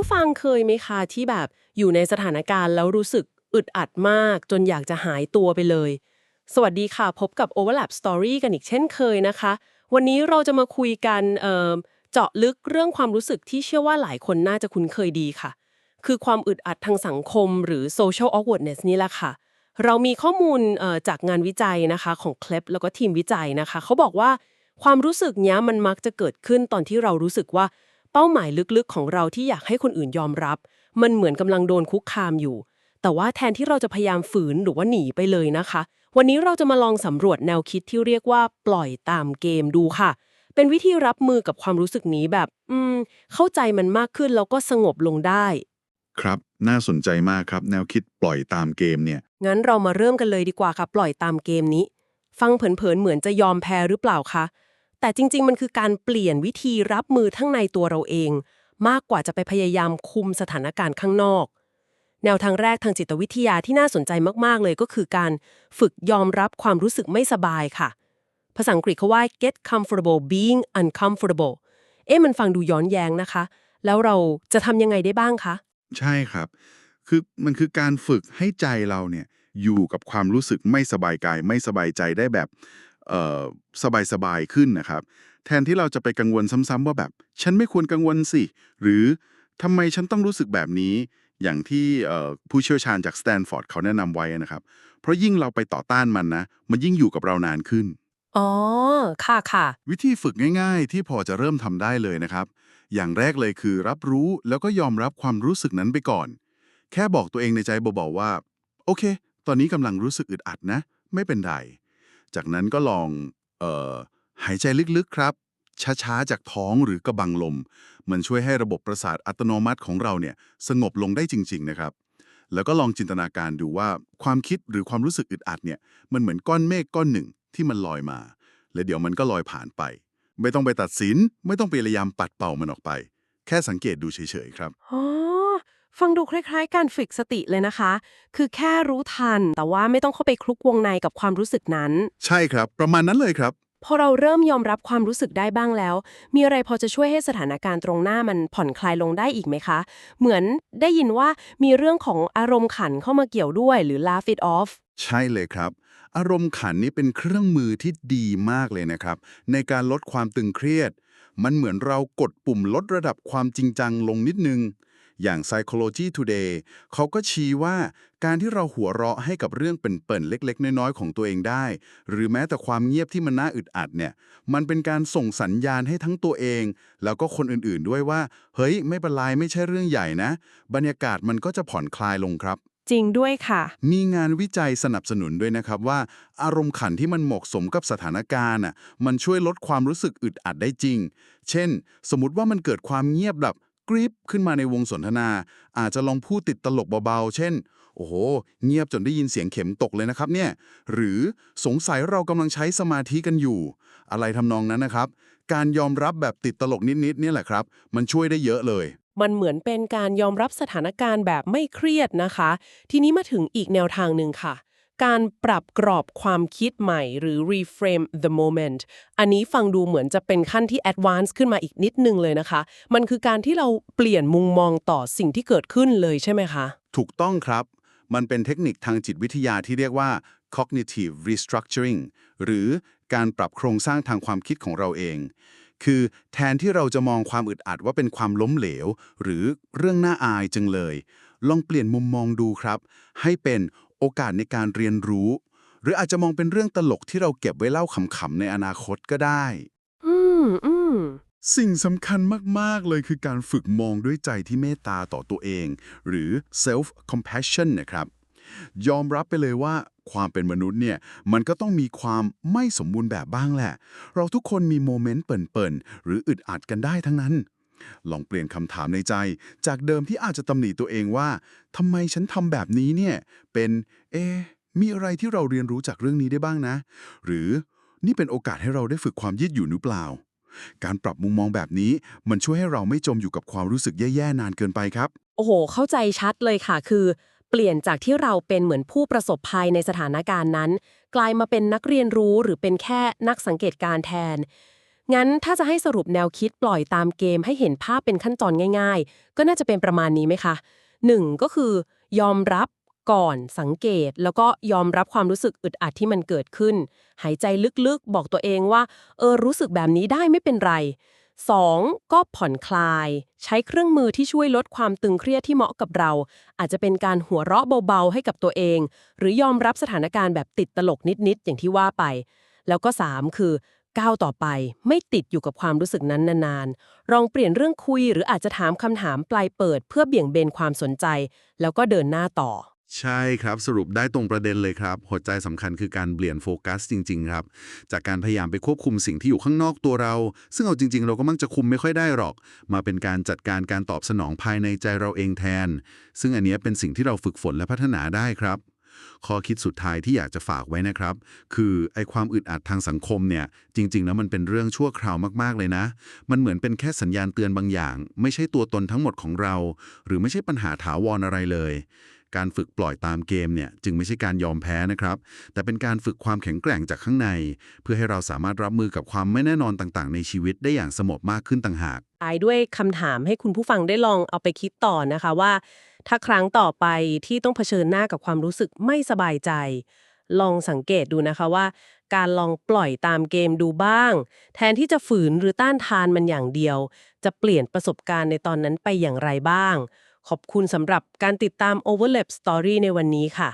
ผู้ฟังเคยไหมคะที่แบบอยู่ในสถานการณ์แล้วรู้สึกอึดอัดมาก จนอยากจะหายตัวไปเลย สวัสดีค่ะ พบกับ Overlap Story กันอีกเช่นเคยนะคะ วันนี้เราจะมาคุยกันเเจาะลึกเรื่องความรู้สึกที่เชื่อว่าหลายคนน่าจะคุ้นเคยดีค่ะ คือความอึดอัดทางสังคม หรือ social awkwardness นี่แหละค่ะ เรามีข้อมูลจากงานวิจัยนะคะของเคลปแล้วก็ทีมวิจัยนะคะ เขาบอกว่าความรู้สึกนี้มันมักจะเกิดขึ้นตอนที่เรารู้สึกว่า เป้าหมายลึกๆของเราที่อยากให้คนอื่นยอมรับ มันเหมือนกำลังโดนคุกคามอยู่ แต่ว่าแทนที่เราจะพยายามฝืนหรือว่าหนีไปเลยนะคะ วันนี้เราจะมาลองสำรวจแนวคิดที่เรียกว่าปล่อยตามเกมดูค่ะ เป็นวิธีรับมือกับความรู้สึกนี้แบบ อืม เข้าใจมันมากขึ้นแล้วก็สงบลงได้ ครับ น่าสนใจมากครับ แนวคิดปล่อยตามเกมเนี่ย งั้นเรามาเริ่มกันเลยดีกว่าค่ะ ปล่อยตามเกมนี้ ฟังเผินๆเหมือนจะยอมแพ้หรือเปล่าคะ แต่จริง ๆ มันคือการเปลี่ยนวิธีรับมือทั้งในตัวเราเอง มากกว่าจะไปพยายามคุมสถานการณ์ข้างนอก แนวทางแรกทางจิตวิทยาที่น่าสนใจมากๆเลยก็คือการฝึกยอมรับความรู้สึกไม่สบายค่ะ ภาษาอังกฤษเขาว่า get comfortable being uncomfortable เอ๊ะมันฟังดูย้อนแย้งนะคะ แล้วเราจะทำยังไงได้บ้างคะ ใช่ครับ คือมันคือการฝึกให้ใจเราเนี่ยอยู่กับความรู้สึกไม่สบายกายไม่สบายใจได้แบบ สบายๆขึ้นนะครับ แทนที่เราจะไปกังวลซ้ำๆว่าแบบ ฉันไม่ควรกังวลสิ หรือทำไมฉันต้องรู้สึกแบบนี้อย่างที่เอ่อผู้เชี่ยวชาญจากสแตนฟอร์ดเขาแนะนำไว้นะครับ เพราะยิ่งเราไปต่อต้านมันนะ มันยิ่งอยู่กับเรานานขึ้น อ๋อ ค่ะค่ะ วิธีฝึกง่ายๆ ที่พอจะเริ่มทำได้เลยนะครับ อย่างแรกเลยคือรับรู้แล้วก็ยอมรับความรู้สึกนั้นไปก่อน แค่บอกตัวเองในใจเบาๆว่า โอเค ตอนนี้กำลังรู้สึกอึดอัดนะ ไม่เป็นไร จากนั้นก็ลองออหายใจลึกๆครับ ช้าๆ จากท้องหรือกระบังลม มันช่วยให้ระบบประสาทอัตโนมัติของเราเนี่ยสงบลงได้จริง ๆ นะครับ แล้วก็ลองจินตนาการดูว่าความคิดหรือความรู้สึกอึดอัดเนี่ยมันเหมือนก้อนเมฆก้อนหนึ่งที่มันลอยมา และเดี๋ยวมันก็ลอยผ่านไป ไม่ต้องไปตัดสิน ไม่ต้องพยายามปัดเป่ามันออกไป แค่สังเกตดูเฉยๆครับอ๋อ ฟังดูคล้ายๆ การฝึกสติเลยนะคะ คือแค่รู้ทัน แต่ว่าไม่ต้องเข้าไปคลุกวงในกับความรู้สึกนั้น ใช่ครับ ประมาณนั้นเลยครับ พอเราเริ่มยอมรับความรู้สึกได้บ้างแล้ว มีอะไรพอจะช่วยให้สถานการณ์ตรงหน้ามันผ่อนคลายลงได้อีกไหมคะ เหมือนได้ยินว่ามีเรื่องของอารมณ์ขันเข้ามาเกี่ยวด้วย หรือ laugh it off ใช่เลยครับ อารมณ์ขันนี่เป็นเครื่องมือที่ดีมากเลยนะครับ ในการลดความตึงเครียด มันเหมือนเรากดปุ่มลดระดับความจริงจังลงนิดนึง อย่าง Psychology Today เขาก็ชี้ว่าการที่เราหัวเราะให้กับเรื่องเปิ่นๆเล็ก ๆ น้อย ๆ ของตัวเองได้ หรือแม้แต่ความเงียบที่มันน่าอึดอัดเนี่ย มันเป็นการส่งสัญญาณให้ทั้งตัวเอง แล้วก็คนอื่นๆด้วยว่า เฮ้ย ไม่เป็นไรไม่ใช่เรื่องใหญ่นะ บรรยากาศมันก็จะผ่อนคลายลงครับจริงด้วยค่ะ มีงานวิจัยสนับสนุนด้วยนะครับว่า อารมณ์ขันที่มันเหมาะสมกับสถานการณ์น่ะมันช่วยลดความรู้สึกอึดอัดได้จริง เช่น สมมติว่ามันเกิดความเงียบแบบ กริบขึ้นมาในวงสนทนา อาจจะลองพูดติดตลกเบาๆ เช่น โอ้โห เงียบจนได้ยินเสียงเข็มตกเลยนะครับเนี่ย หรือสงสัยเรากำลังใช้สมาธิกันอยู่ อะไรทำนองนั้นนะครับ การยอมรับแบบติดตลกนิดๆเนี่ยแหละครับ มันช่วยได้เยอะเลย มันเหมือนเป็นการยอมรับสถานการณ์แบบไม่เครียดนะคะ ทีนี้มาถึงอีกแนวทางหนึ่งค่ะ การปรับกรอบความคิดใหม่หรือ reframe the moment อันนี้ฟังดูเหมือนจะเป็นขั้นที่ advance ขึ้นมาอีกนิดนึงเลยนะคะ มันคือการที่เราเปลี่ยนมุมมองต่อสิ่งที่เกิดขึ้นเลยใช่ไหมคะ ถูกต้องครับ มันเป็นเทคนิคทางจิตวิทยาที่เรียกว่า cognitive restructuring หรือการปรับโครงสร้างทางความคิดของเราเอง คือแทนที่เราจะมองความอึดอัดว่าเป็นความล้มเหลว หรือเรื่องน่าอายจังเลย ลองเปลี่ยนมุมมองดูครับ ให้เป็น โอกาสในการเรียนรู้ หรืออาจจะมองเป็นเรื่องตลกที่เราเก็บไว้เล่าขำๆในอนาคตก็ได้ อืมอืมสิ่งสำคัญมาก ๆ เลยคือการฝึกมองด้วยใจที่เมตตาต่อตัวเอง หรือ self compassion นะครับ ยอมรับไปเลยว่าความเป็นมนุษย์เนี่ย มันก็ต้องมีความไม่สมบูรณ์แบบบ้างแหละ เราทุกคนมีโมเมนต์เปิ่นๆ หรืออึดอัดกันได้ทั้งนั้น ลองเปลี่ยนคำถามในใจ จากเดิมที่อาจจะตำหนิตัวเองว่าทำไมฉันทำแบบนี้เนี่ย เป็น เอะมีอะไรที่เราเรียนรู้จากเรื่องนี้ได้บ้างนะ หรือนี่เป็นโอกาสให้เราได้ฝึกความยืดหยุ่นหรือเปล่า การปรับมุมมองแบบนี้ มันช่วยให้เราไม่จมอยู่กับความรู้สึกแย่ๆนานเกินไปครับ โอ้โห เข้าใจชัดเลยค่ะ คือ เปลี่ยนจากที่เราเป็นเหมือนผู้ประสบภัยในสถานการณ์นั้น กลายมาเป็นนักเรียนรู้หรือเป็นแค่นักสังเกตการแทน งั้นถ้าจะให้สรุปแนวคิดปล่อยตามเกมให้เห็นภาพเป็นขั้นตอนง่าย ๆ ก็น่าจะเป็นประมาณนี้ไหมคะ 1. ก็คือยอมรับก่อนสังเกตแล้วก็ยอมรับความรู้สึกอึดอัดที่มันเกิดขึ้น หายใจลึกๆ บอกตัวเองว่า เออรู้สึกแบบนี้ได้ไม่เป็นไร 2. ก็ผ่อนคลาย ใช้เครื่องมือที่ช่วยลดความตึงเครียดที่เหมาะกับเรา อาจจะเป็นการหัวเราะเบาๆให้กับตัวเอง หรือยอมรับสถานการณ์แบบติดตลกนิดๆ อย่างที่ว่าไป แล้วก็ 3 คือ ก้าวต่อไป ไม่ติดอยู่กับความรู้สึกนั้นนานๆลองเปลี่ยนเรื่องคุยหรืออาจจะถามคำถามปลายเปิด เพื่อเบี่ยงเบนความสนใจ แล้วก็เดินหน้าต่อ ใช่ครับสรุปได้ตรงประเด็นเลยครับ หัวใจสำคัญคือการเปลี่ยนโฟกัสจริง ๆ ครับ จากการพยายามไปควบคุมสิ่งที่อยู่ข้างนอกตัวเรา ซึ่งเอาจริง ๆ เราก็มักจะคุมไม่ค่อยได้หรอก มาเป็นการจัดการการตอบสนองภายในใจเราเองแทน ซึ่งอันเนี้ยเป็นสิ่งที่เราฝึกฝนและพัฒนาได้ครับ ข้อคิดสุดท้ายที่อยากจะฝากไว้นะครับ คือไอ้ความอึดอัดทางสังคมเนี่ย จริง ๆ แล้วมันเป็นเรื่องชั่วคราวมาก ๆ เลยนะ มันเหมือนเป็นแค่สัญญาณเตือนบางอย่าง ไม่ใช่ตัวตนทั้งหมดของเรา หรือไม่ใช่ปัญหาถาวรอะไรเลย การฝึกปล่อยตามเกมเนี่ยจึงไม่ใช่การยอมแพ้นะครับ แต่เป็นการฝึกความแข็งแกร่งจากข้างใน เพื่อให้เราสามารถรับมือกับความไม่แน่นอนต่างๆ ในชีวิตได้อย่างสงบมากขึ้นต่างหากปลายด้วยคำถามให้คุณผู้ฟังได้ลองเอาไปคิดต่อนะคะว่า ถ้าครั้งต่อไปที่ต้องเผชิญหน้ากับความรู้สึกไม่สบายใจ ลองสังเกตดูนะคะว่า การลองปล่อยตามเกมดูบ้าง แทนที่จะฝืนหรือต้านทานมันอย่างเดียว จะเปลี่ยนประสบการณ์ในตอนนั้นไปอย่างไรบ้าง ขอบคุณสำหรับการติดตาม Overlap Story ในวันนี้ค่ะ